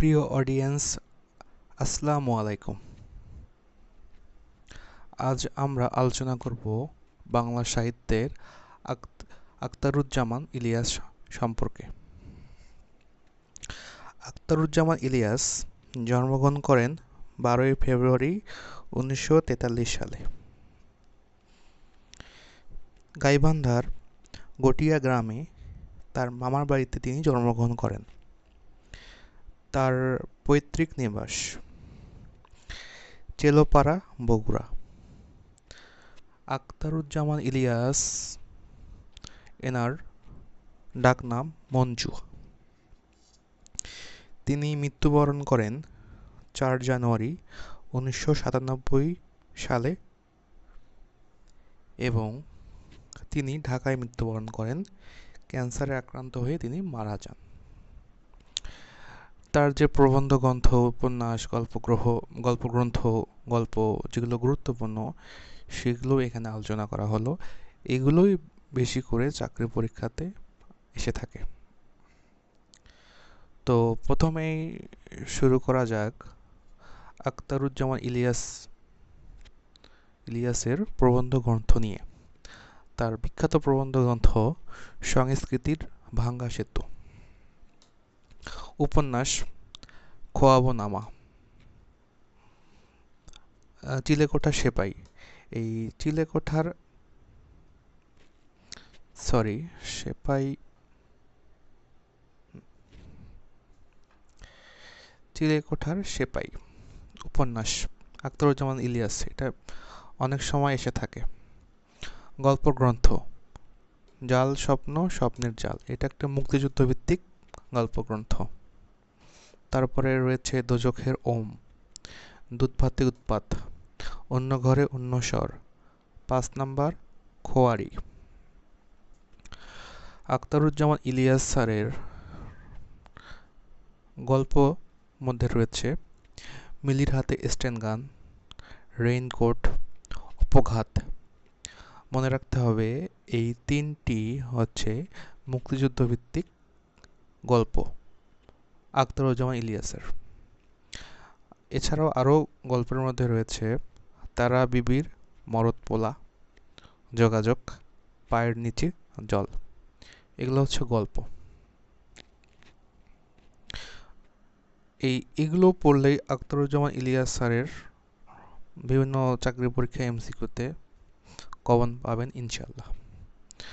প্রিয় অডিয়েন্স আসসালামু আলাইকুম। আজ আমরা আলোচনা করব বাংলা সাহিত্যের আক্তারুজ্জামান ইলিয়াস সম্পর্কে। আখতারুজ্জামান ইলিয়াস জন্মগ্রহণ করেন বারোই ফেব্রুয়ারি উনিশশো তেতাল্লিশ সালে। গাইবান্ধার গটিয়া গ্রামে তার মামার বাড়িতে তিনি জন্মগ্রহণ করেন। তার পৈতৃক নিবাস, চেলোপাড়া, বগুড়া। আখতারুজ্জামান ইলিয়াস, এনার ডাকনাম মঞ্জু। তিনি মৃত্যুবরণ করেন চার জানুয়ারি উনিশশো সাতানব্বই সালে এবং তিনি ঢাকায় মৃত্যুবরণ করেন। ক্যান্সারে আক্রান্ত হয়ে তিনি মারা যান। তার যে প্রবন্ধ গ্রন্থ, উপন্যাস, গল্পগ্রহ, গল্পগ্রন্থ, গল্প যেগুলো গুরুত্বপূর্ণ, সেগুলো এখানে আলোচনা করা হলো। এগুলোই বেশি করে চাকরি পরীক্ষাতে এসে থাকে। তো প্রথমেই শুরু করা যাক আখতারুজ্জামান ইলিয়াস, ইলিয়াসের প্রবন্ধ গ্রন্থ নিয়ে। তার বিখ্যাত প্রবন্ধ গ্রন্থ সংস্কৃতির ভাঙ্গা সেতু। উপন্যাস খোয়াবো নামা। চিলেকোঠা সেপাই। এই চিলেকোঠার সরি সেপাই চিলেকোঠার সেপাই উপন্যাস আখতারুজ্জামান ইলিয়াস। এটা অনেক সময় এসে থাকে। গল্প গ্রন্থ, জাল স্বপ্ন, স্বপ্নের জাল। এটা একটা মুক্তিযুদ্ধ ভিত্তিক গল্পগ্রন্থ তারপরে রয়েছে দোজখের ওম দুধভাতে উৎপাত, অন্য ঘরে অন্য স্বর, পাঁচ নাম্বার খোয়ারি। আখতারুজ্জামান ইলিয়াস স্যারের গল্প মধ্যে রয়েছে, মিলির হাতে স্ট্যান্ড গান, রেইনকোট, অপঘাত। মনে রাখতে হবে, এই তিনটি হচ্ছে মুক্তিযুদ্ধ ভিত্তিক গল্প। আখতারুজ্জামান ইলিয়াসের। এছাড়াও আরও গল্পের মধ্যে রয়েছে, তারা বিবির মরদ পোলা যোগাযোগ, পায়ের নিচে জল। এগুলো হচ্ছে গল্প। এই এগুলো পড়লেই আখতারুজ্জামান ইলিয়াস স্যারের বিভিন্ন চাকরি পরীক্ষা, এমসিকিউতে কমন পাবেন ইনশাল্লাহ